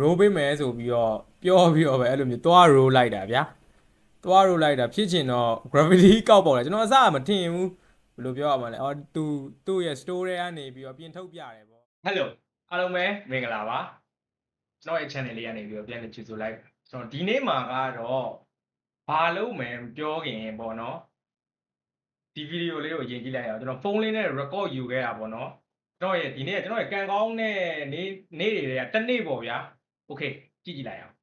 roll ပေးမယ်ဆိုပြီးတော့ပြောပြီးတော့ပဲအဲ့လိုမျိုးသွား roll လိုက်တာဗျာသွား roll လိုက်တာဖြစ်ချင်တော့ gravity ကောက်ပေါက်တယ်ကျွန်တော်အစမထင်ဘူးဘယ်လိုပြောရမလဲအော်သူသူ့ရဲ့ store ထဲကနေပြီးတော့ပြင်ထုတ်ပြတယ်ပေါ့ Hello အားလုံးပဲမင်္ဂလာပါကျွန်တော်ရဲ့ channel လေးကနေပြီးတော့ပြန်လည်ကြိုဆိုလိုက်ကျွန်တော်ဒီနေ့မှာကတော့ဘာလို့မယ်ပြောခင်ပေါ့နော်ဒီဗီဒီယိုလေးကိုရင်ကြည့်လိုက်အောင်ကျွန်တော်ဖုန်းလေးနဲ့ record ယူခဲ့တာပေါ့နော် ကျွန်တော်ရဲ့ဒီနေ့ကကျွန်တော်ရဲ့ကံကောင်းတဲ့နေ့နေ့တွေကတစ်နေ့ပေါ့ဗျာ Okay ကြည့်ကြည့်လိုက်အောင်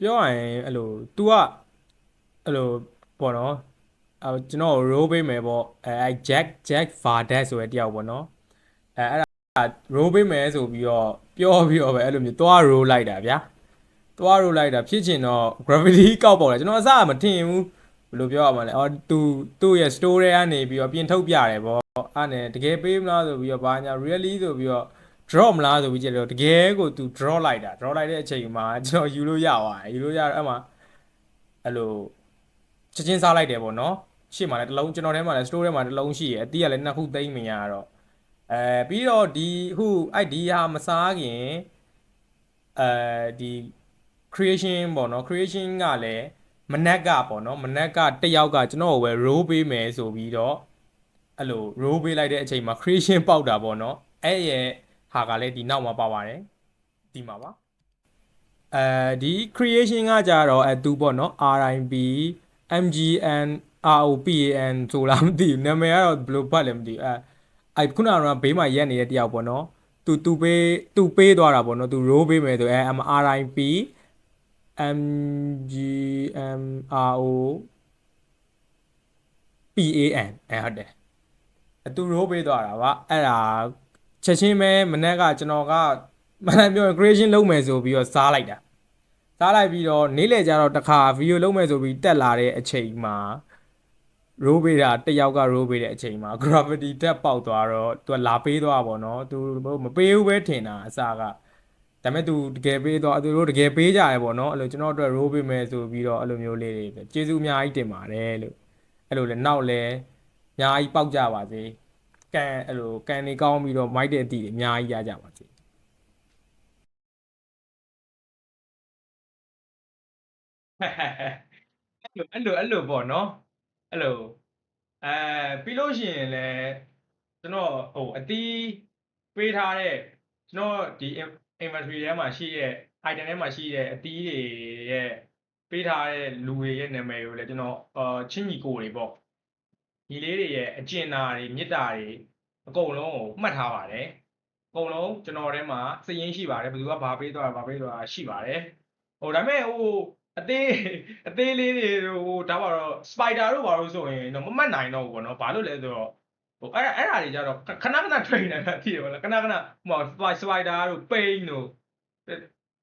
ပြောရရင်အဲ့လို तू ကအဲ့လိုပေါ့နော်အဲကျွန်တော် roll ပေးမယ်ပေါ့အဲအဲ Jack Jack Vardas ဆိုတဲ့တယောက်ပေါ့နော်အဲအဲ့ဒါ roll ပေးမယ်ဆိုပြီးတော့ပြောပြီးတော့ပဲအဲ့လိုမျိုးသွား roll လိုက်တာဗျာသွား roll လိုက်တာဖြစ်ချင်တော့ gravity ကောက်ပေါက်တယ်ကျွန်တော်အစမထင်ဘူး ဘယ်လိုပြောရမလဲအော်သူသူ့ရဲ့ store ထဲကနေပြီးတော့ပြင်ထုတ်ပြတယ်ပေါ့အဲ့နဲ့တကယ်ပေးမလားဆိုပြီးတော့ဘာညာ really ဆိုပြီးတော့ drop မလားဆိုပြီးကြည့်တော့တကယ်ကိုသူ draw လိုက်တာ draw လိုက်တဲ့အချိန်မှာကျွန်တော်ယူလို့ရသွားတယ်ယူလို့ရတော့အဲ့မှာအဲ့လိုချက်ချင်းစားလိုက်တယ်ပေါ့နော်ရှေ့မှာလည်းတစ်လုံးကျွန်တော်ထဲမှာလည်း store ထဲမှာတစ်လုံးရှိရယ်အတီးကလည်းနှစ်ခုသိမ်းမရတော့အဲပြီးတော့ဒီခုအဲ့ဒီဟာမစားခင်အဲဒီ creation ပေါ့နော် creation ကလည်း မနက်ကပေါ့နော်မနက်ကတစ်ယောက်ကကျွန်တော်ကိုပဲ roll ပေးမယ်ဆိုပြီးတော့အဲ့လို roll ပေးလိုက်တဲ့အချိန်မှာ creation ပေါက်တာပေါ့နော်အဲ့ရဲ့ဟာကလည်းဒီနောက်မှာပါပါတယ်ဒီမှာပါအဲဒီ creation ကကြတော့အဲသူပေါ့နော် RIP MGN ROPAN ဆိုလားမသိဘူးနာမည်ကတော့ဘယ်လိုဖတ်လဲမသိဘူးအဲအဲခုနကတော့ဘေးမှာရက်နေတဲ့တယောက်ပေါ့နော်သူသူပေးသူပေးသွားတာပေါ့နော်သူ roll ပေးမယ်ဆိုအဲ RIP MGMRO PAN အဲဟုတ်တယ်အတူ roll ပေးသွားတာပါအဲ့ဒါချက်ချင်းပဲမနေ့ကကျွန်တော်ကမနေ့ပြောရင် creation လုပ်မယ်ဆိုပြီးတော့စားလိုက်တာစားလိုက်ပြီးတော့နေ့လည်ကျတော့တစ်ခါ video လုပ်မယ်ဆိုပြီးတက်လာတဲ့အချိန်မှာ roll ပေးတာတစ်ယောက်က roll ပေးတဲ့အချိန်မှာ gravity တက်ပေါက်သွားတော့သူကလာပေးသွားပါတော့သူမပေးဘူးပဲထင်တာအစက ဒါပေမဲ့ तू တကယ်ပေးတော့သူတို့တကယ်ပေးကြရပေါ့နော်အဲ့လိုကျွန်တော်တို့ roll ပေးမယ်ဆိုပြီးတော့အဲ့လိုမျိုးလေးတွေပဲကျေးဇူးအများကြီးတင်ပါတယ်လို့အဲ့လိုလဲနောက်လဲအများကြီးပေါက်ကြပါစေကန်အဲ့လိုကန်နေကောင်းပြီးတော့မိုက်တဲ့အသည့်တွေအများကြီးရကြပါစေအဲ့လိုအဲ့လိုအဲ့လိုပေါ့နော်အဲ့လိုအဲပြီးလို့ရှိရင်လည်းကျွန်တော်ဟိုအတီးပေးထားတဲ့ကျွန်တော်ဒီ inventory ထဲမှာရှိတဲ့ item ထဲမှာရှိတဲ့အတီးတွေရဲ့ပေးထားတဲ့လူတွေရဲ့နာမည်ကိုလည်းကျွန်တော်အာချင်းညီကိုတွေပေါ့ညီလေးတွေရဲ့အကျဉ်းသားတွေမြစ်တာတွေအကုန်လုံးကိုမှတ်ထားပါတယ်အကုန်လုံးကျွန်တော်ထဲမှာစည်ရင်းရှိပါတယ်ဘယ်သူကဘာပေးသွားတာဘာပေးသွားတာရှိပါတယ်ဟိုဒါပေမဲ့ဟိုအသေးအသေးလေးတွေဟိုဒါပါတော့ spider တို့ဘာလို့ဆိုရင်တော့မမှတ်နိုင်တော့ဘူးပေါ့နော်ဘာလို့လဲဆိုတော့ ဟိုအဲ့အဲ့ဒါတွေကြတော့ခဏခဏ train နေတာသိရပါလားခဏခဏဟို spider တို့ pain တို့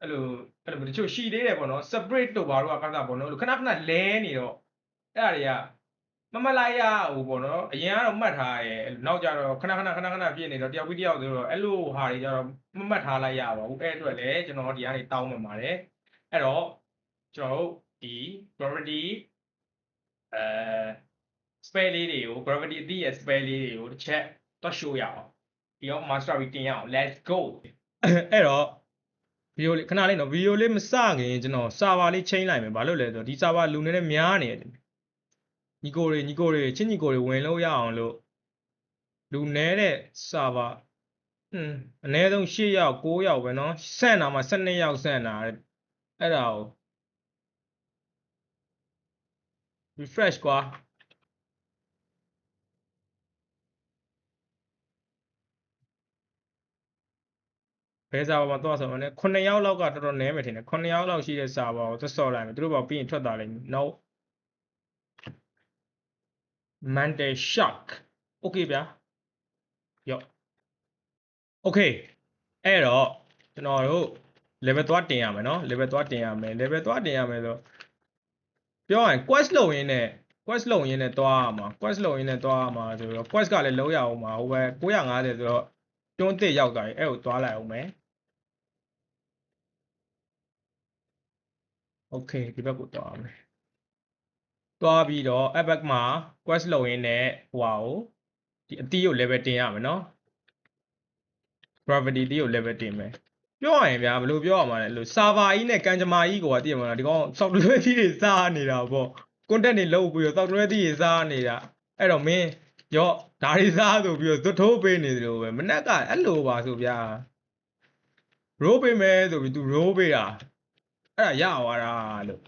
အဲ့လိုအဲ့လိုတချို့ရှိသေးတယ်ပေါ့နော် separate တို့ဘာလို့ကကစားပေါ့နော်ခဏခဏလဲနေတော့အဲ့ဒါတွေကမမလိုက်ရဟိုပေါ့နော်အရင်ကတော့မှတ်ထားရဲနောက်ကြတော့ခဏခဏခဏခဏပြည့်နေတော့တယောက်ပြီးတယောက်ဆိုတော့အဲ့လိုဟာတွေကြတော့မမှတ်ထားလိုက်ရပါဘူးအဲ့အတွက်လည်းကျွန်တော်ဒီကနေတောင်းပန်ပါတယ်အဲ့တော့ကျွန်တော်တို့ဒီ gravity အဲ spell လေးတွေကို gravity အသည့်ရဲ့ spell လေးတွေကိုတစ်ချက်တော့ show ရအောင်ပြီးတော့ mastery တင်ရအောင် let's go အဲ့တော့ဗီဒီယိုလေးခဏလေးနော်ဗီဒီယိုလေးမစခင်ကျွန်တော် server လေးချိန်လိုက်မယ်ဘာလို့လဲဆိုတော့ဒီ server လူနေနဲ့များနေတယ်ညီကိုတွေညီကိုတွေချင်းညီကိုတွေဝင်လို့ရအောင်လို့လူနဲတဲ့ server ဟွန်းအနည်းဆုံး8ယောက်9ယောက်ပဲနော်ဆန့်တာမှ12ယောက်ဆန့်တာတဲ့အဲ့ဒါကို refresh ကွာ ဘယ်စာပေါ်မှာသွားဆိုတော့လည်း9ယောက်လောက်ကတော်တော်နည်းမယ်ထင်တယ်9ယောက်လောက်ရှိတဲ့စာပေါ်ကိုသတ်စော်လိုက်မယ်သူတို့ပေါ်ပြီးရင်ထွက်သွားလိမ့်မယ် no mental shock okay ဗျာယော့ okay အဲ့တော့ကျွန်တော်တို့ level သွားတင်ရမယ်နော် level သွားတင်ရမယ် level သွားတင်ရမယ်ဆိုပြောရရင် quest လုပ်ရင်းနဲ့ quest လုပ်ရင်းနဲ့သွားရမှာ quest လုပ်ရင်းနဲ့သွားရမှာဆိုတော့ quest ကလည်းလုံးရအောင်မှာဟိုဘက်950ဆိုတော့တွန်းတစ်ရောက်တာကြီးအဲ့ကိုသွားလိုက်အောင်မယ် okay ဒီဘက်ကိုသွားအောင်မယ်သွားပြီးတော့ epic မှာ quest လုပ်ရင်းနဲ့ဟိုဟာကိုဒီအတီးကို level တင်ရမယ်เนาะ gravity တီးကို level တင်မယ်ပြောရရင်ဗျာဘယ်လိုပြောရမှာလဲလို့ server ကြီးနဲ့ကန်ဂျမာကြီးကိုကတည်ရမလားဒီကောင် software ကြီးတွေစားနေတာပေါ့ content တွေလုပ်ပြီးတော့ software ကြီးတွေစားနေတာအဲ့တော့မင်းရော့ဒါတွေစားဆိုပြီးတော့သွတ်ထိုးပေးနေတယ်လို့ပဲမနက်ကအဲ့လိုပါဆိုဗျာ roll ပေးမယ်ဆိုပြီး तू roll ပေးတာ အဲ့ဒါရသွားတာလို့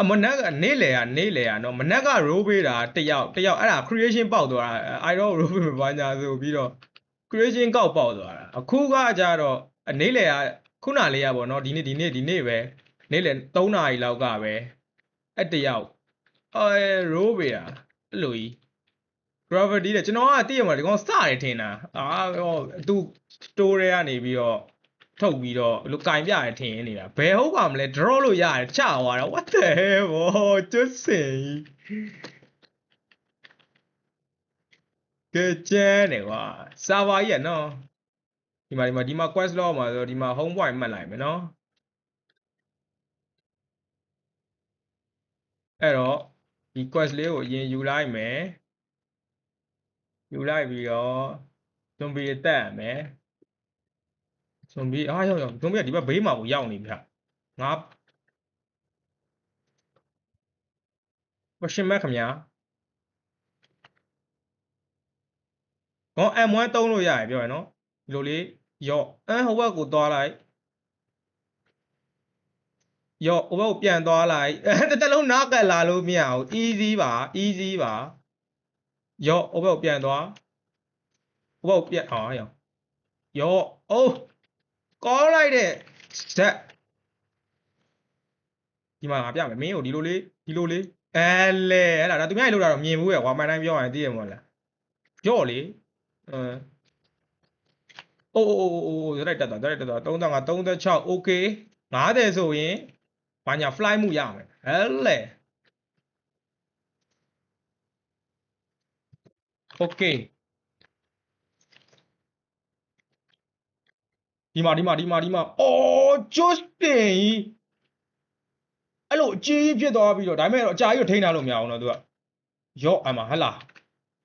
အမနက်ကနေလေရနေလေရနော်မနက်က roll ပေးတာတယောက်တယောက်အဲ့ဒါ creation ပေါက်သွားတာ i don't roll ပေးမယ်ဘာညာဆိုပြီးတော့ creation ကောက်ပေါက်သွားတာအခုကကြတော့အနေလေရခုနလေးရပေါ့နော်ဒီနေ့ဒီနေ့ဒီနေ့ပဲနေ့လေ3နာရီလောက်ကပဲအဲ့တယောက်အဲ roll ပေးတာအဲ့လိုကြီး gravity တဲ့ကျွန်တော်ကတည့်ရမှာဒီကောင်စတယ်ထင်တာအာဟောသူ store တွေကနေပြီးတော့ ထုတ်ပြီးတော့ဘယ်လိုကင်ပြရထင်နေတာဘယ်ဟုတ်ပါမလဲ draw လို့ရတယ်ချသွားတာ what the hell ဘောကျွတ်စင်ကြီးကဲကျန်းတယ်ကွာ server ကြီးရနော်ဒီမှာဒီမှာဒီမှာ quest log မှာဆိုဒီမှာ home point မှတ်လိုက်မယ်နော်အဲ့တော့ဒီ quest လေးကိုအရင်ယူလိုက်မယ်ယူလိုက်ပြီးတော့ဇွန်ဘီအသက်ရမယ် ဇွန်ဘီအားရောက်ရောက်ဇွန်ဘီကဒီဘက်ဘေးမှာကိုရောက်နေဗျငါပရှင်မက်ခင်ဗျာကော M1 သုံးလို့ရရပြောရနော်ဒီလိုလေးရော့အဲဟိုဘက်ကိုသွားလိုက်ရော့ဟိုဘက်ကိုပြန်သွားလိုက်အဲတစ်တလုံးနားကပ်လာလို့မရဘူး easy ပါ easy ပါရော့ဟိုဘက်ကိုပြန်သွားဟိုဘက်ကိုပြက်အောင်ရောရောအိုး ကောင်းလိုက်တဲ့ဇက်ဒီမှာငါပြမယ်မင်းကိုဒီလိုလေးဒီလိုလေးအဲလေအဲ့ဒါဒါသူများကြီးလောက်တာတော့မြင်ဘူးရကွာမှန်တိုင်းပြောရင်သိရမို့လားကြော့လေအမ်အိုးအိုးအိုးအိုးရိုက်တက်သွားရိုက်တက်သွား35 36 okay 50ဆိုရင်ဘာညာ fly မှုရမယ်ဟဲ့လေ okay ဒီမှာဒီမှာဒီမှာဒီမှာအော်ဂျွတ်တင်ကြီးအဲ့လိုအကြီးကြီးဖြစ်သွားပြီးတော့ဒါပေမဲ့တော့အကြာကြီးကိုထိန်းထားလို့မရအောင်တော့သူကရော့အမဟလာ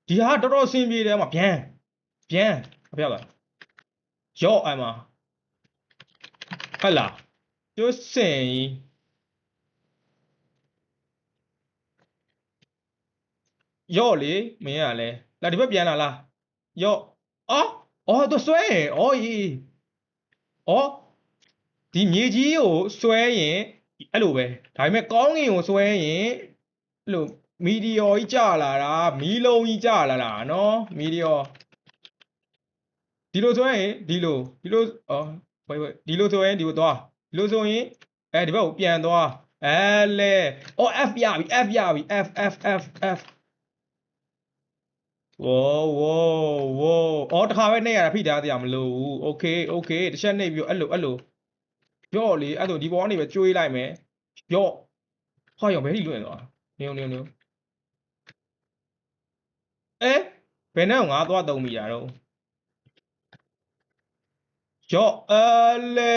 ဒီဟာတော်တော်အဆင်ပြေတယ်အမဗျမ်းဗျမ်းအပြောက်လာရော့အမဟလာဂျွတ်စင်ကြီးရော့လေမင်းကလည်းလာဒီဘက်ပြန်လာလားရော့အော်အော်သူဆွဲရင်အော်ကြီး ဩဒီမြေကြီးကိုဆွဲရင်အဲ့လိုပဲဒါပေမဲ့ကောင်းကင်ကိုဆွဲရင်အဲ့လိုမီဒီယောကြီးကျလာတာမီးလုံးကြီးကျလာတာနော်မီဒီယောဒီလိုဆွဲရင်ဒီလိုဒီလိုဩဝေးဝေးဒီလိုဆွဲရင်ဒီလိုသွားဒီလိုဆိုရင်အဲဒီဘက်ကိုပြန်သွားအဲလေဩ F ရပြီ F ရပြီ F F F F ဝိုးဝိုးဝိုးအော်တခါပဲနှိပ်ရတာဖိထားတရားမလို့ဘူးโอเคโอเคတစ်ချက်နှိပ်ပြီးတော့အဲ့လိုအဲ့လိုကြော့လေအဲ့လိုဒီဘောကနေပဲကျွေးလိုက်မယ်ကြော့ဟောရောဘယ်ထိလွင့်သွားနေုံနေုံနေုံအဲဘယ်နဲ့ငါသွားသုံးမိတာတော့ကြော့အဲလေ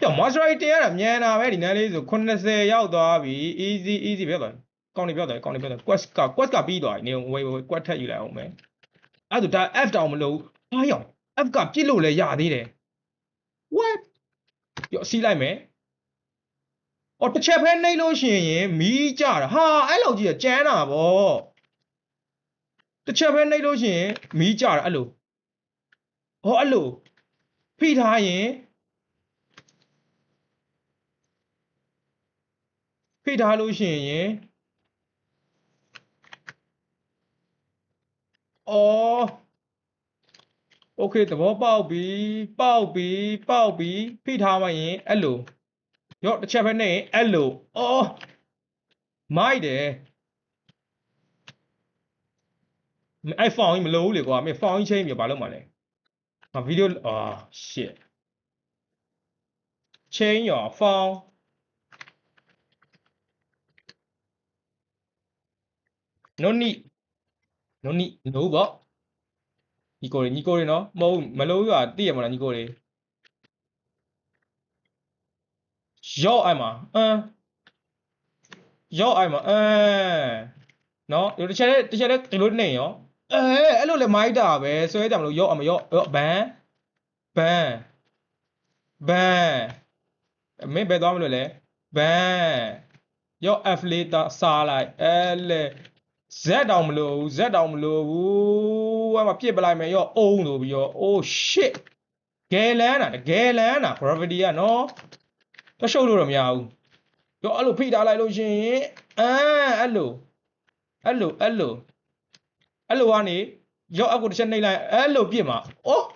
ကြော့ mastery တင်ရတာမြန်တာပဲဒီနန်းလေးဆို80ရောက်သွားပြီ easy easy ပဲသွားကောင်းနေပြောတယ်ကောင်းနေပြောတယ် quest က quest ကပြီးသွားပြီနေဝေးဝေး quest ထက်ယူလိုက်အောင်မယ် အဲ့ဒါဒါ F တောင်မလို့ဟာရောင် F ကပြစ်လို့လည်းရသေးတယ် what ရောစီးလိုက်မယ်အော်တစ်ချက်ဖဲနှိပ်လို့ရှိရင်မီးကြတာဟာအဲ့လောက်ကြီးကကျန်းတာဗောတစ်ချက်ဖဲနှိပ်လို့ရှိရင်မီးကြတာအဲ့လိုဟောအဲ့လိုဖိထားရင်ဖိထားလို့ရှိရင် အော်โอเคသဘောပေါက်ပြီပေါက်ပြီပေါက်ပြီဖိထားမှရင်အဲ့လိုရော့တစ်ချက်ပဲနဲ့ရင်အဲ့လိုအော်မိုက်တယ်အဲ့ဖောင်ကြီးမလို့ဘူးလေကွာမင်းဖောင်ကြီးချိန်ပြီဘာလုပ်မှလဲငါဗီဒီယိုအာ shit change your phone no need no need no ပေါ့ညီကိုတွေညီကိုတွေနော်မဟုတ်ဘူးမလို့ရသိရမလားညီကိုတွေရော့အဲ့မှာအမ်ရော့အဲ့မှာအမ်နော်ဒီတစ်ချက်လေးတစ်ချက်လေးဒီလိုနေရောအဲအဲ့လိုလေမိုက်တာပဲဆွဲကြမလို့ရော့အမရော့ရော့ဘန်ဘန်ဘန်မင်းဘယ်သွားမလို့လဲဘန်ရော့ F လေးတာစားလိုက်အဲလေ Z တောင်မလို့ဘူး Z တောင်မလို့ဘူးအမပြစ်ပလိုက်မယ်ရော့အုံးလို့ပြီးရော oh shit ဂယ်လန်တာတကယ်လန်တာ gravity ကနော်တရှုပ်လို့တော့မရဘူးရောအဲ့လိုဖိထားလိုက်လို့ရှရင်အဲအဲ့လိုအဲ့လိုအဲ့လိုအဲ့လိုကနေရောအကူတစ်ချက်နှိပ်လိုက်အဲ့လိုပြစ်မှာအိုး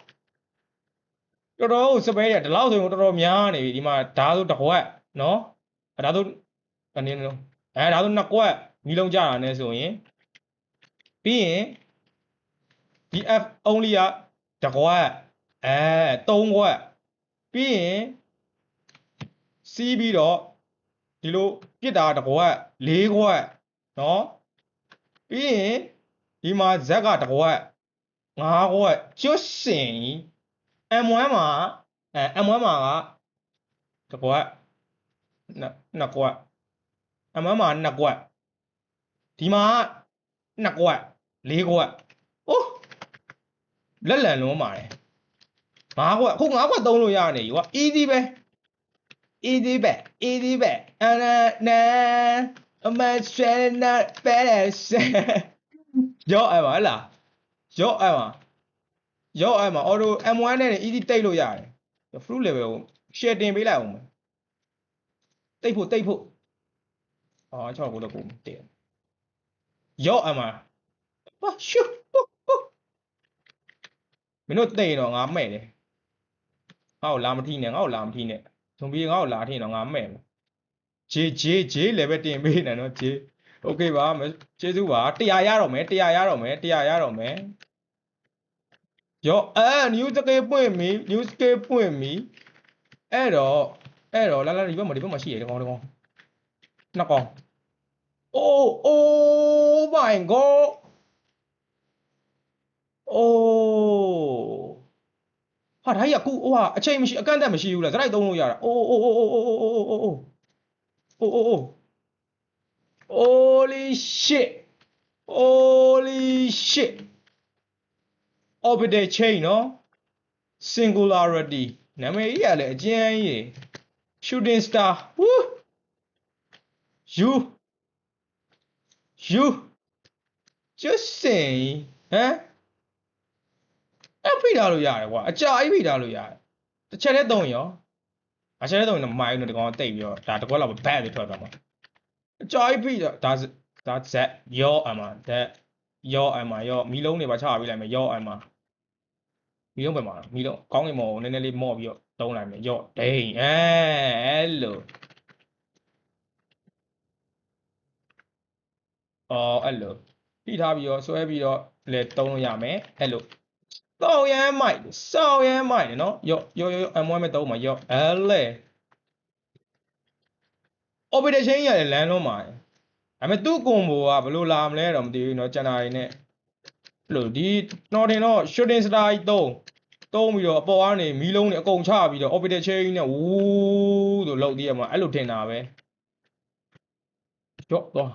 တော်တော်စပယ်ရဒီလောက်ဆိုရင်တော်တော်များနေပြီဒီမှာဓာတ်ဆိုတစ်ခွက်နော်ဓာတ်ဆိုအနေနဲ့အဲဓာတ်ဆိုနှစ်ခွက် မီလုံးကြတာနဲ့ဆိုရင်ပြီးရင် BF only ကတစ်ခွက်အဲသုံးခွက်ပြီးရင်စီးပြီးတော့ဒီလိုပြစ်တာတစ်ခွက်လေးခွက်နော်ပြီးရင်ဒီမှာဇက်ကတစ်ခွက်ငါးခွက်ကျွတ်စင် M1 မှာအဲ M1 မှာကတစ်ခွက်နှစ်နှစ်ခွက် M1 မှာနှစ်ခွက် ဒီမှာကနှစ်ခွက်လေးခွက်အိုးလက်လန်လုံးပါတယ်ငါးခွက်အခုငါးခွက်သုံးလို့ရနေပြီကွာ easy ပဲ easy ပဲ easy ပဲအနာနာအမဆွဲနာပဲရောအဲ့ပါဟလားရောအဲ့ပါရောအဲ့မှာ auto M1 နဲ့ easy တိတ်လို့ရတယ် fruit level ကို share တင်ပေးလိုက်အောင်မယ်တိတ်ဖို့တိတ်ဖို့အော်6ကိုတော့ကိုတင် ရောအဲ့မှာပါရှုဟိုဟိုမင်းတို့တိတ်တော့ငါမဲ့တယ်ငါ့ကိုလာမထိနဲ့ငါ့ကိုလာမထိနဲ့ဇွန်ဘီငါ့ကိုလာထိတော့ငါမဲ့မယ်ဂျေဂျေဂျေ level တင်ပေးနေနော်ဂျေโอเคပါမကျေးဇူးပါ100ရတော့မယ်100ရတော့မယ်100ရတော့မယ်ရောအဲ new scale ပွင့်ပြီ new scale ပွင့်ပြီအဲ့တော့အဲ့တော့လာလာဒီဘက်မှာဒီဘက်မှာရှိရဒီကောင်ဒီကောင်နှစ်ကောင် oh oh my god oh ဟာဒါကြီးကခုဟိုဟာအချိန်မရှိအကန့်အသတ်မရှိဘူးလားစရိုက်သုံးလို့ရတာ oh oh oh oh oh oh oh oh oh oh oh oh holy shit holy shit orbital chain နော် singularity နာမည်ကြီးကလည်းအကျဉ်းကြီး shooting star woo you you just say ဟမ်အဖိထားလို့ရတယ်ကွာအကြာအိဖိထားလို့ရတယ်တစ်ချက်တည်းသုံးရောအချက်တည်းသုံးရင်တော့မိုင်းတော့ဒီကောင်တိတ်ပြီးတော့ဒါတစ်ခွက်လောက်ပဲဘက်တွေထွက်သွားမှာအကြာအိဖိတော့ဒါဒါဇက်ရောအမ that ရောအမရောမီလုံးတွေပါချပေးလိုက်မယ်ရောအမမီလုံးပဲမှာမီလုံးကောင်းကင်မော်ကိုနည်းနည်းလေးမော့ပြီးတော့သုံးလိုက်မယ်ရောဒိန်အဲအဲ့လို အော်အဲ့လိုပြီးထားပြီးတော့ဆွဲပြီးတော့လည်းသုံးလို့ရမယ်အဲ့လိုစောက်ရမ်းမိုက်စောက်ရမ်းမိုက်နော်ရောရောရော M1 မဲ့သုံးမှာရောအဲ့လေ orbital chain ရတယ်လမ်းလုံးမှာဒါပေမဲ့သူ့ကွန်ဘိုကဘယ်လိုလာမလဲတော့မသိဘူးเนาะကျန်တာတွေနဲ့အဲ့လိုဒီတော့တင်တော့ shooting star ကြီးသုံးသုံးပြီးတော့အပေါ်ကနေမီးလုံးတွေအကုန်ချပြီးတော့ orbital chain နဲ့ဝူးဆိုလောက်တည်းရမှာအဲ့လိုထင်တာပဲရော့သွား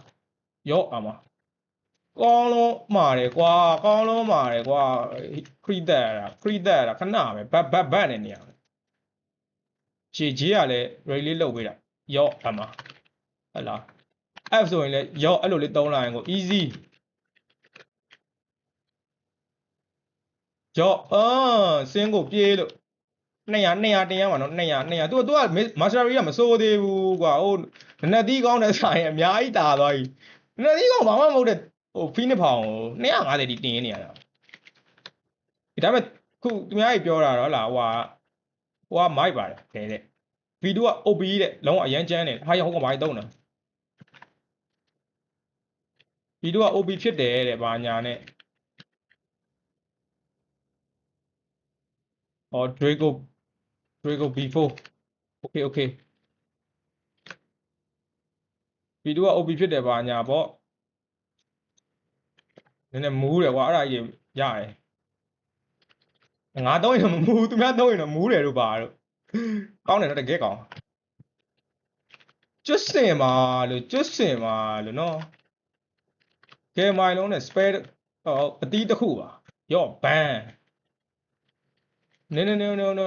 ရော့အမကောင်းလုံးမာတယ်ကွာကောင်းလုံးမာတယ်ကွာခရီးသက်ရတာခရီးသက်ရတာခဏပဲဘတ်ဘတ်ဘတ်နေနေရခြေကြီးကလည်း ray လေးလုတ်ပေးတာရော့အမဟတ်လား app ဆိုရင်လည်းရော့အဲ့လိုလေးသုံးလိုက်ရင်ကို easy ရော့အာစင်းကိုပြေးလို့200 200တင်ရမှာနော်200 200 तू तू က mastery ကမစိုးသေးဘူးကွာဟိုနနသီးကောင်းတဲ့ဆိုင်အများကြီးတာသွားပြီ နနသီးကောင်းဘာမှမဟုတ်တဲ့ဟိုဖီးနှစ်ဖောင်ကို250တိတင်နေရတာဒါပေမဲ့ခုသူများကြီးပြောတာတော့လားဟိုဟာဟိုကမိုက်ပါတယ်ခဲတဲ့ဗီဒီယိုက OB တဲ့လုံးဝအရန်ကျန်းတယ်ဟာရဟုတ်ကဘာကြီးသုံးတာဗီဒီယိုက OB ဖြစ်တယ်တဲ့ဘာညာနဲ့ or Drago Drago B4 okay okay ဗီဒီယိုက OB ဖြစ်တယ်ပါညာပေါ့နည်းနည်းမူးတယ်ကွာအဲ့ဒါကြီးရတယ်ငါတော့ရင်မမူးသူများတော့ရင်တော့မူးတယ်လို့ပါတော့ကောင်းတယ်တော့တကယ်ကောင်းကျွတ်စင်ပါလို့ကျွတ်စင်ပါလို့နော်ကဲမိုင်လုံးနဲ့ spare ဟောအတီးတစ်ခုပါရော့ဘန်နဲနဲနဲနဲနဲ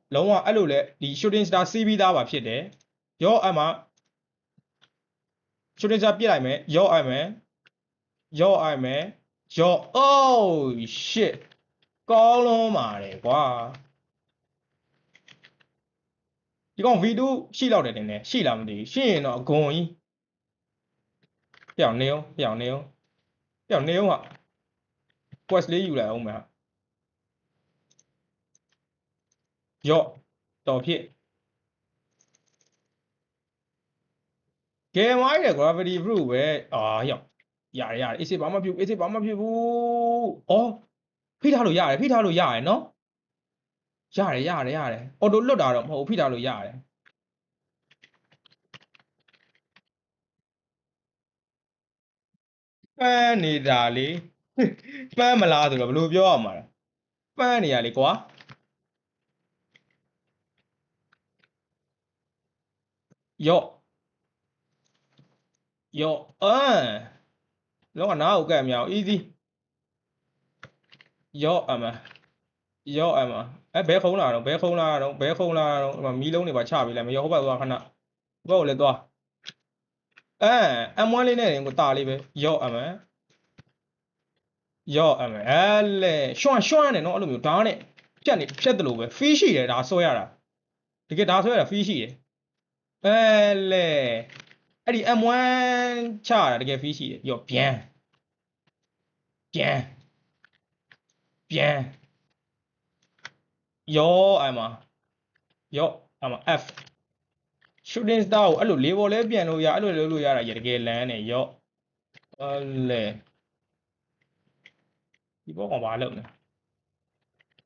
လုံးဝအဲ့လိုလဲဒီ shooting star စီးပြီးသားပါဖြစ်တယ်ရော့အမှ shooting star ပြစ်လိုက်မယ်ရော့အမယ်ရော့အမယ်ရော့ oh shit ကောင်းလုံးပါတယ်ကွာဒီကောင် V2 ရှိလောက်တယ်တင်တယ်ရှိလားမသိဘူးရှိရင်တော့အကုန်ကြီးပြောင်းနေအောင်ပြောင်းနေအောင်ပြောင်းနေအောင်ဟာ quest လေးယူလိုက်အောင်မယ်ဟာ ရော့တော်ဖြစ် game ဝိုင်းတဲ့ gravity proof ပဲအာရောက်ရတယ်ရတယ်အေးစေးဘာမှဖြစ်ဘူးအေးစေးဘာမှဖြစ်ဘူးအော်ဖိထားလို့ရတယ်ဖိထားလို့ရတယ်နော်ရတယ်ရတယ်ရတယ်အော်တိုလွတ်တာတော့မဟုတ်ဘူးဖိထားလို့ရတယ်ပန်းနေတာလေပန်းမလားဆိုတော့ဘယ်လိုပြောရမှာလဲပန်းနေရလေကွာ 要要嗯，那我哪有干苗？easy，要啊嘛，要啊嘛，哎，别空啦，别空啦，别空啦，嘛，米龙你把差别来，没有好办法看呐，我来多，哎，M1 လေးနဲ့ကိုတာလေးပဲရော့အမှန်ရော့အမှန်အဲလေရှွန့်ရှွန့်နဲ့နော်အဲ့လိုမျိုးဓာတ်နဲ့ပြက်နေဖြက်တယ်လို့ပဲဖီးရှိတယ်ဒါဆွဲရတာတကယ်ဒါဆွဲရတာဖီးရှိတယ် အဲ့လေအဲ့ဒီ M1 ချတာတကယ် fee ရှိတယ်ရော့ပြန်ပြန်ပြန်ရော့အမရော့အမ F shooting star ကိုအဲ့လိုလေးပေါ်လဲပြန်လို့ရအဲ့လိုလုပ်လို့ရတာရတကယ်လမ်းနေရော့အဲ့လေဒီဘောကောင်ဘာလုပ်လဲ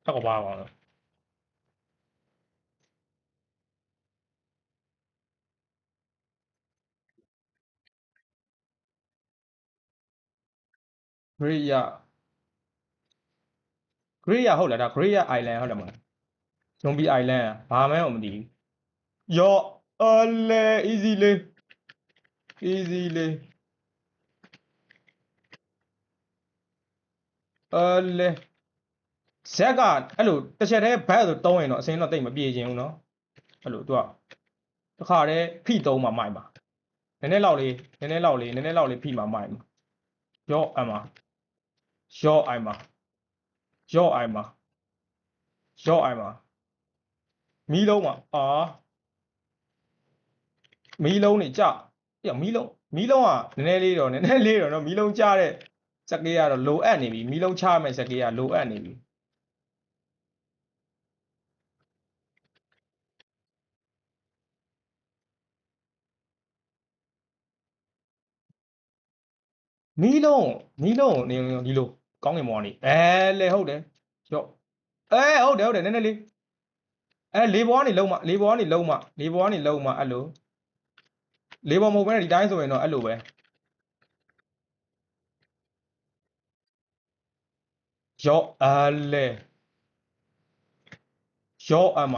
ထက်ကဘာကောင်လဲ ဂရိယာဂရိယာဟုတ်လားဒါဂရိယာ island ဟုတ်တယ်မလားဇွန်ဘီ island ဘာမှမသိဘူးယောအလေ easy လေး easy လေးအလေဇက်ကအဲ့လိုတစ်ချက်တည်းဘတ်ဆိုတုံးရင်တော့အစင်းတော့တိတ်မပြေခြင်းဘူးเนาะအဲ့လိုသူကတစ်ခါတည်းဖိတုံးမှမိုက်ပါနည်းနည်းလောက်လေးနည်းနည်းလောက်လေးနည်းနည်းလောက်လေးဖိမှမိုက်မှာယောအမယော အိုင်မှာယောအိုင်မှာယောအိုင်မှာမီးလုံးမှာအာမီးလုံးနေကြပြမီးလုံးမီးလုံးကနည်းနည်းလေးတော့နည်းနည်းလေးတော့เนาะမီးလုံးကြတဲ့စကေးကတော့လိုအပ်နေပြီမီးလုံးချမဲ့စကေးကလိုအပ်နေပြီ မီးလုံးမီးလုံးနေဒီလိုကောင်းကင်ဘောကနေအဲလေဟုတ်တယ်ရော့အဲဟုတ်တယ်ဟုတ်တယ်နည်းနည်းလေးအဲလေဘောကနေလုံးမလေဘောကနေလုံးမလေဘောကနေလုံးမအဲ့လိုလေဘောမဟုတ်ဘဲနဲ့ဒီတိုင်းဆိုရင်တော့အဲ့လိုပဲရော့အလေရော့အမ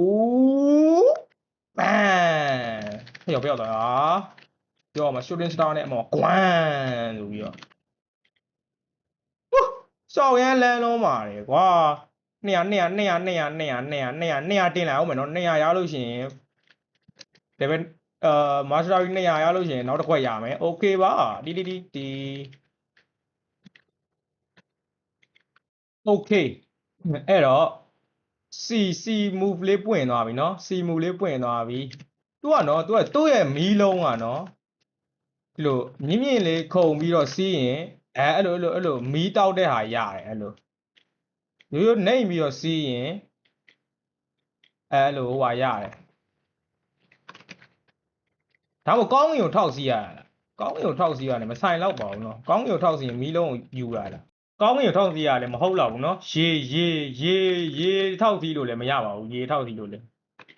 ဦးပန်းပြောပြောတော့ပြောမှာ shooting star နဲ့အမောကွမ်ဆိုပြီးတော့စောက်ရမ်းလန်းလုံးပါတယ်ကွာ200 200 200 200 200 200 200 200တင်လာအောင်မယ်နော်200ရလို့ရှိရင် level အာ mastery 200ရလို့ရှိရင်နောက်တစ်ခွက်ရမယ် okay ပါတီတီတီတီ okay အဲ့တော့ C C move လေးပွင့်သွားပြီเนาะ C move လေးပွင့်သွားပြီသူကနော်သူကသူ့ရဲ့မီးလုံးကနော်ဒီလိုမြင့်မြင့်လေးခုံပြီးတော့စီးရင်အဲအဲ့လိုအဲ့လိုအဲ့လိုမီးတောက်တဲ့ဟာရတယ်အဲ့လိုရိုးရိုးနှိမ့်ပြီးတော့စီးရင်အဲအဲ့လိုဟိုဟာရတယ်ဒါမှမဟုတ်ကောင်းကင်ကိုထောက်စီးရတာလားကောင်းကင်ကိုထောက်စီးရတယ်မဆိုင်တော့ပါဘူးနော်ကောင်းကင်ကိုထောက်စီးရင်မီးလုံးကိုယူလာတာ ကောင်းကင်ကိုထောက်စီရတယ်မဟုတ်တော့ဘူးเนาะရေရေရေရေထောက်စီလို့လည်းမရပါဘူးရေထောက်စီလို့လည်း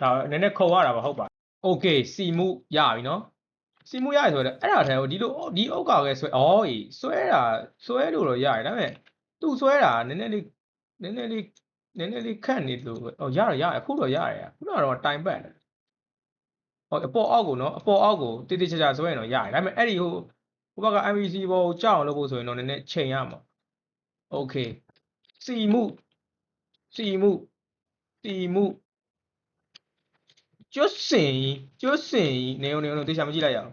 ဒါနည်းနည်းခုံရတာပါဟုတ်ပါโอเคစီမှုရပြီเนาะစီမှုရပြီဆိုတော့အဲ့ဒါတည်းဟိုဒီလိုဒီအုတ်ကပဲဆွဲဩအေးဆွဲတာဆွဲလို့တော့ရတယ်ဒါပေမဲ့သူ့ဆွဲတာနည်းနည်းလေးနည်းနည်းလေးနည်းနည်းလေးခက်နေလို့ပဲဩရရရအခုတော့ရတယ်ခုနကတော့တိုင်ပတ်တယ်ဟောအပေါ်အောက်ကိုเนาะအပေါ်အောက်ကိုတိတိကျကျဆွဲရင်တော့ရတယ်ဒါပေမဲ့အဲ့ဒီဟိုဟိုဘက်က MVC ဘောကိုကြောက်အောင်လုပ်ဖို့ဆိုရင်တော့နည်းနည်းချိန်ရမှာ โอเคစီမှုစီမှုစီမှုကျွတ်စင်ကျွတ်စင်နေုံနေုံတေချာမကြည့်လိုက်ရအောင်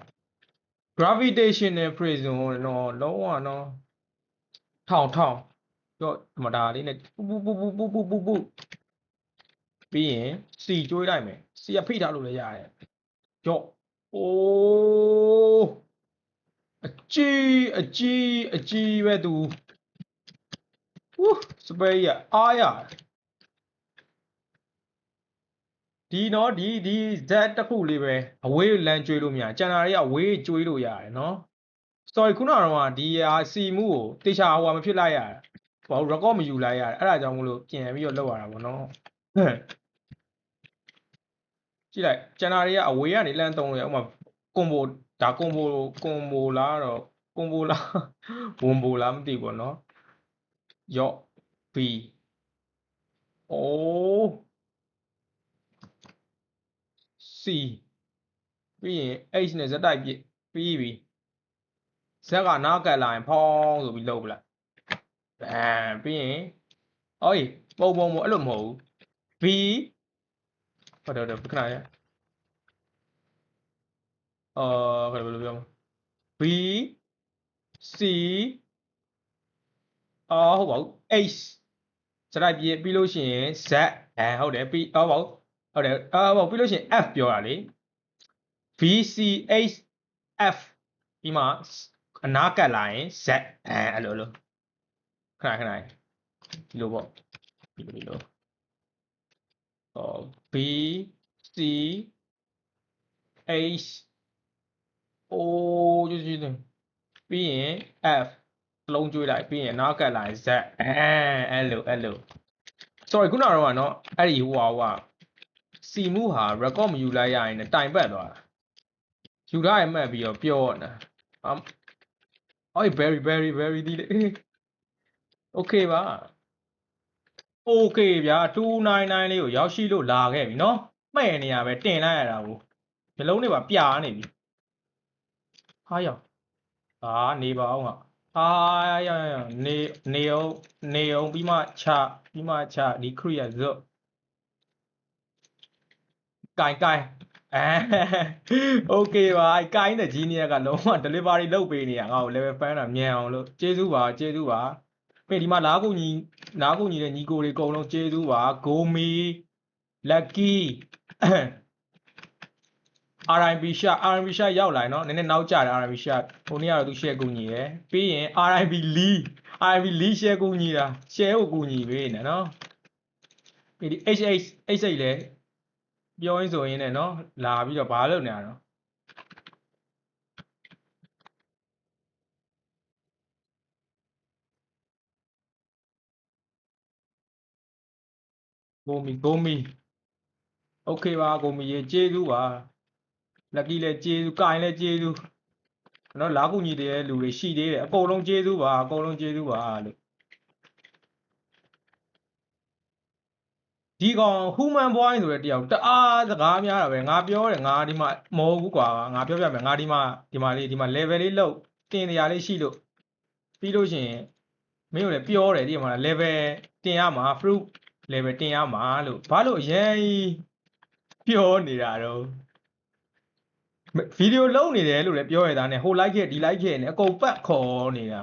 gravitational prison ဟိုနော်လုံးဝနော်ထောင်ထောင်တော့ဒီမှာဒါလေးနဲ့ပူပူပူပူပူပူပူပြီးရင်စီကျွေးလိုက်မယ်စီကဖိထားလို့လည်းရတယ်ကြော့အိုးအကြီးအကြီးအကြီးပဲသူ ဝူးစပယ်ကြီးကအားရဒီနော်ဒီဒီ Z တစ်ခုလေးပဲအဝေးလမ်းကျွေးလို့မရကျန်တာတွေကအဝေးကျွေးလို့ရတယ်နော် sorry ခုနကတော့ဒီဟာစီမှုကိုတေချာဟိုဟာမဖြစ်လိုက်ရတာဘာလို့ record မယူလိုက်ရတာအဲ့ဒါကြောင့်မလို့ပြင်ပြီးတော့လောက်ရတာပေါ့နော်ဟမ်ကြည့်လိုက်ကျန်တာတွေကအဝေးကနေလမ်းတုံးလို့ရဥပမာကွန်ဘိုဒါကွန်ဘိုကွန်ဘိုလားတော့ကွန်ဘိုလားဝန်ဘိုလားမသိဘူးပေါ့နော် ယော့ B အိုး C ပြီးရင် H နဲ့ဇက်တိုက်ပြစ်ပြီးပြီဇက်ကနားကတ်လာရင် ဖောင်းဆိုပြီးလှုပ်ပလိုက်ဘမ်ပြီးရင်အော်အေးပုံပုံပုံအဲ့လိုမဟုတ်ဘူး B ဟုတ်တယ်ဟုတ်တယ်ခဏရအော်ခဏဘယ်လိုပြောမလဲ B C အော်ဟုတ်ပါဘူး H စလိုက်ပြီးပြီးလို့ရှိရင် Z အဲဟုတ်တယ်ပြီးအော်ပါဘူးဟုတ်တယ်အော်ပါပြီးလို့ရှိရင် F ပြောတာလေ V C H F ဒီမှာအနာကတ်လာရင် Z အဲအဲ့လိုလိုခဏခဏဒီလိုပေါ့ဒီလိုဒီလိုအော် B C H O ကျကျကျပြီးရင် F စ လုံးကျွေးလိုက်ပြီးရင်နောက်ကတ်လာရင် Z အဲအဲ့လိုအဲ့လို sorry ခုနကတော့ကနော်အဲ့ဒီဟိုဟာဟိုဟာစီမှုဟာ record မယူလိုက်ရရင်လည်းတိုင်ပတ်သွားတာယူထားရမှတ်ပြီးတော့ပြောနေတာအမ်အော် very very very ဒီလေ okay ပါ okay ဗျာ299လေးကိုရောက်ရှိလို့လာခဲ့ပြီနော်မှဲ့နေရပဲတင်လိုက်ရတာကိုမျိုးလုံးတွေပါပြာနေပြီဟာရောက်ဟာနေပါအောင်ဟာ အာရရရနေနေအောင်နေအောင်ပြီးမှချပြီးမှချဒီ create ဇော့ကိုင်ကိုင်အဲ okay ပါကိုင်းတဲ့ genius ကလုံးဝ delivery လုပ်ပေးနေတာငါ့ကို level fan တာမြန်အောင်လို့ကျေးဇူးပါကျေးဇူးပါပြင်ဒီမှာလားကူညီလားကူညီတဲ့ညီကိုတွေအကုန်လုံးကျေးဇူးပါဂိုမီ lucky RIB shot RIB shot ရောက်လာနော်နည်းနည်းနောက်ကျတယ် RIB shot ဟိုနေ့ကတော့သူ share ကူညီရယ်ပြီးရင် RIB Lee RIB Lee share ကူညီတာ share ကိုကူညီပေးနေနော်ပြီးဒီ HH HH လည်းပြောရင်းဆိုရင်းနဲ့နော်လာပြီးတော့ဘာလုပ်နေရတော့ဂိုမီဂိုမီโอเคပါဂိုမီရေကျေးဇူးပါ လက်ကီလည်းကျေးဇူးကိုင်လည်းကျေးဇူးနော်လာကူညီတဲ့လူတွေရှိသေးတယ်အကုန်လုံးကျေးဇူးပါအကုန်လုံးကျေးဇူးပါလို့ဒီကောင် human boy ဆိုတဲ့တယောက်တအားစကားများတာပဲငါပြောတယ်ငါဒီမှာမဟုတ်ဘူးကွာငါပြောပြမယ်ငါဒီမှာဒီမှာလေးဒီမှာ level လေးလောက်တင်တရားလေးရှိလို့ပြီးလို့ရှိရင်မင်းတို့လည်းပြောတယ်ဒီမှာ level တင်ရမှာ fruit level တင်ရမှာလို့ဘာလို့အရင်ကြီးပြောနေတာတော့ ဗီဒီယိုလုံးနေတယ်လို့လည်းပြောရတာနဲ့ဟို like ခဲ့ဒီ like ခဲ့နဲ့အကုန်ပတ်ခေါ်နေတာ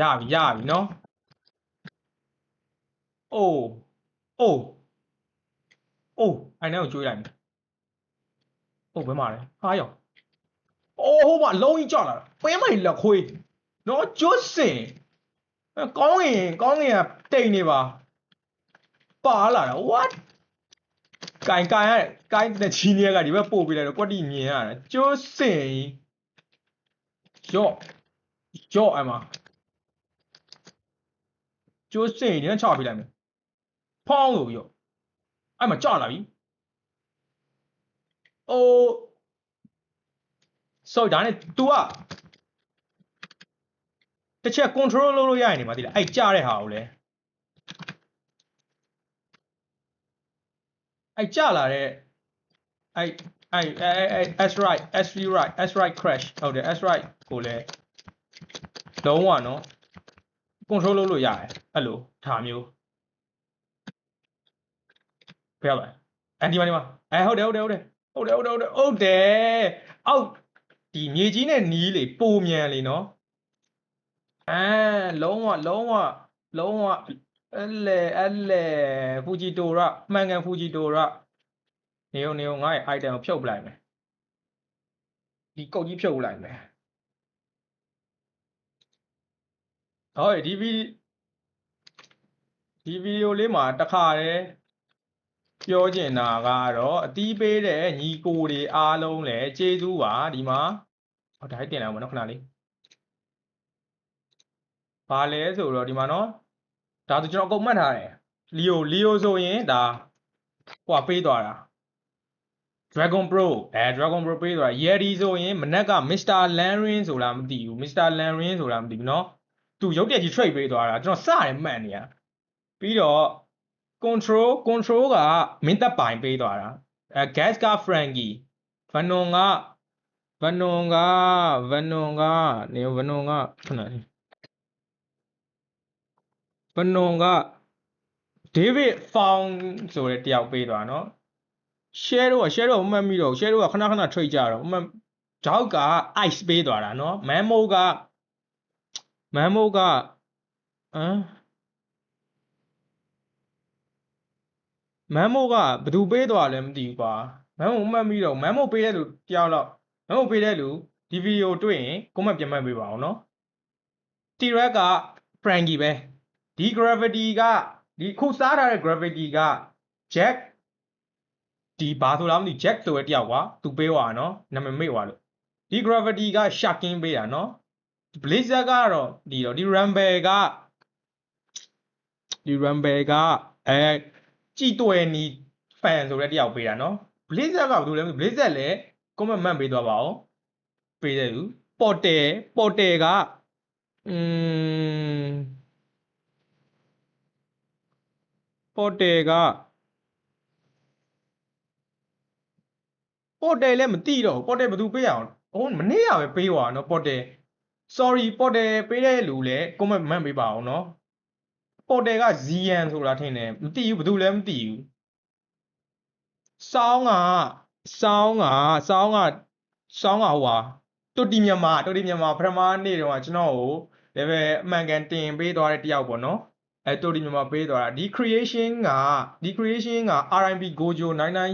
ရပြီရပြီနော်အိုးအိုးအိုးအိုင်နဲ့ကိုကျွေးလိုက်မယ်အိုးဘယ်မှာလဲဟာရောအိုးဟိုမှာလုံးကြီးကြောက်လာတာဘယ်မှာလက်ခွေးနော်ကျွတ်စင်အဲကောင်းရင်ကောင်းရင်ကတိတ်နေပါပါလာတာ what ကင်ကင်ရတယ်ကင်တဲ့ချီနေကဒီဘက်ပို့ပေးလိုက်တော့ကွက်တီမြင်ရတာကျွတ်စင်ရော့ရော့အမကျွတ်စင်နေချပေးလိုက်မယ်ဖောင်းလို့ရော့အဲ့မှာကြာလာပြီအိုးဆိုဒါနဲ့ तू อ่ะတစ်ချက် control လုပ်လို့ရရင်နေမှာသိလားအဲ့ကြာတဲ့ဟာကိုလေ အဲ့ကြာလာတဲ့အဲ့အဲ့အဲ့အဲ့ S right S right S right crash ဟုတ်တယ် S right ကိုလည်းလုံးဝနော် control လုပ်လို့ရတယ်အဲ့လိုဒါမျိုးဖျက်လိုက်အဲ့ဒီမှာဒီမှာအဲဟုတ်တယ်ဟုတ်တယ်ဟုတ်တယ်ဟုတ်တယ်ဟုတ်တယ်ဟုတ်တယ်ဟုတ်တယ်အောက်ဒီမြေကြီးနဲ့နီးလေပုံမြန်လေနော်အဲလုံးဝလုံးဝလုံးဝ အဲ့လေအဲ့လေဖူဂျီတိုရမှန်ကန်ဖူဂျီတိုရနေုံနေုံငါ့ရဲ့ item ကိုဖြုတ်ပလိုက်မယ်ဒီကုတ်ကြီးဖြုတ်ပလိုက်မယ်ဟုတ်ပြီဒီဗီဒီဗီဒီယိုလေးမှာတစ်ခါတည်းပြောချင်တာကတော့အတီးပေးတဲ့ညီကိုတွေအားလုံးလည်းကျေးဇူးပါဒီမှာဟောဒါတင်လိုက်အောင်မနော်ခဏလေးဘာလဲဆိုတော့ဒီမှာနော် ဒါဆိုကျွန်တော်အကုန်မှတ်ထားတယ်လီယိုလီယိုဆိုရင်ဒါဟိုကပေးသွားတာ Dragon Pro အဲ Dragon Pro ပေးသွားတာ Yeti ဆိုရင်မနက်က Mr. Lanrin ဆိုလားမသိဘူး Mr. Lanrin ဆိုလားမသိဘူးเนาะသူရုပ်တရက်ကြီး trade ပေးသွားတာကျွန်တော်စတယ်မှတ်နေရပြီးတော့ control control ကမင်းသက်ပိုင်ပေးသွားတာအဲ gas က Frankie Venom က Venom က Venom ကနေ Venom ကခဏလေး ဘနွန်ကဒေးဗစ်ဖောင်ဆိုတဲ့တယောက်ပေးသွားနော် share တော့ share တော့မမှတ်မိတော့ share တော့ခဏခဏ trade ကြတော့မဂျောက်က ice ပေးသွားတာနော်မန်မိုးကမန်မိုးကဟမ်မန်မိုးကဘသူပေးသွားလဲမသိဘူးကွာမန်မိုးမှတ်မိတော့မန်မိုးပေးတဲ့လူတယောက်တော့မန်မိုးပေးတဲ့လူဒီဗီဒီယိုတွေ့ရင် comment ပြန်မှတ်ပေးပါအောင်နော်တီရက်က pranky ပဲ ဒီ gravity ကဒီခုစားထားတဲ့ gravity က jack ဒီဘာဆိုလားမသိ jack ဆိုတဲ့တယောက်ကွာသူပေးွာနော်နာမည်မေ့ွာလို့ဒီ gravity က shocking ပေးတာနော် blazer ကတော့ဒီတော့ဒီ rumble ကဒီ rumble ကအဲကြည်တွယ်နီ fan ဆိုတဲ့တယောက်ပေးတာနော် blazer ကဘာလို့လဲမသိ blazer လည်း comment မှန်ပေးသွားပါအောင်ပေးတယ်သူ porter porter ကอืม ပေါ်တယ်ကပေါ်တယ်လည်းမသိတော့ဘူးပေါ်တယ်ဘသူပေးရအောင်ဟိုမနေ့ကပဲပေးသွားနော်ပေါ်တယ် sorry ပေါ်တယ်ပေးတဲ့လူလည်း comment မှန်ပေးပါအောင်နော်ပေါ်တယ်ကဇီယန်ဆိုတာထင်တယ်မသိဘူးဘသူလည်းမသိဘူးစောင်းကစောင်းကစောင်းကစောင်းကဟိုဟာတူတီမြန်မာတူတီမြန်မာပထမနေ့တုန်းကကျွန်တော်ကို level အမှန်ကန်တင်ပေးသွားတဲ့တယောက်ပေါ့နော် အဲတူတီမြန်မာပေးသွားတာဒီ creation ကဒီ creation က RMB Gojo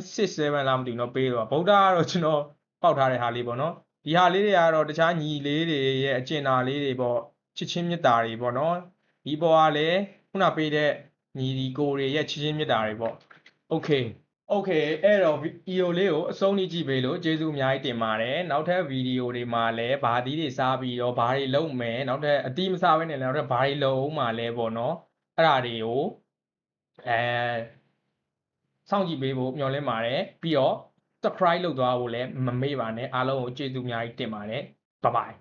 9967လားမသိဘူးเนาะပေးသွားဗုဒ္ဓကတော့ကျွန်တော်ပောက်ထားတဲ့ဟာလေးပေါ့နော်ဒီဟာလေးတွေကတော့တခြားညီလေးတွေရဲ့အကျဉ်းသားလေးတွေပေါ့ချစ်ချင်းမြတ်တာတွေပေါ့နော်ဒီပေါ်ကလည်းခုနပေးတဲ့ညီဒီကိုတွေရဲ့ချစ်ချင်းမြတ်တာတွေပေါ့ okay okay အဲ့တော့ဗီဒီယိုလေးကိုအဆုံးထိကြည့်ပေးလို့ကျေးဇူးအများကြီးတင်ပါတယ်နောက်ထပ်ဗီဒီယိုတွေမှာလည်းဘာသီးတွေစားပြီးတော့ဘာတွေလုပ်မယ်နောက်ထပ်အတီးမစားဘဲနဲ့လည်းနောက်ထပ်ဘာတွေလုပ်အောင်မှာလဲပေါ့နော် အဲ့ဒါတွေကိုအဲစောင့်ကြည့်ပေးဖို့မျှော်လင့်ပါတယ်ပြီးတော့ subscribe လုပ်သွားဖို့လည်းမမေ့ပါနဲ့အားလုံးကိုကျေးဇူးအများကြီးတင်ပါတယ် bye bye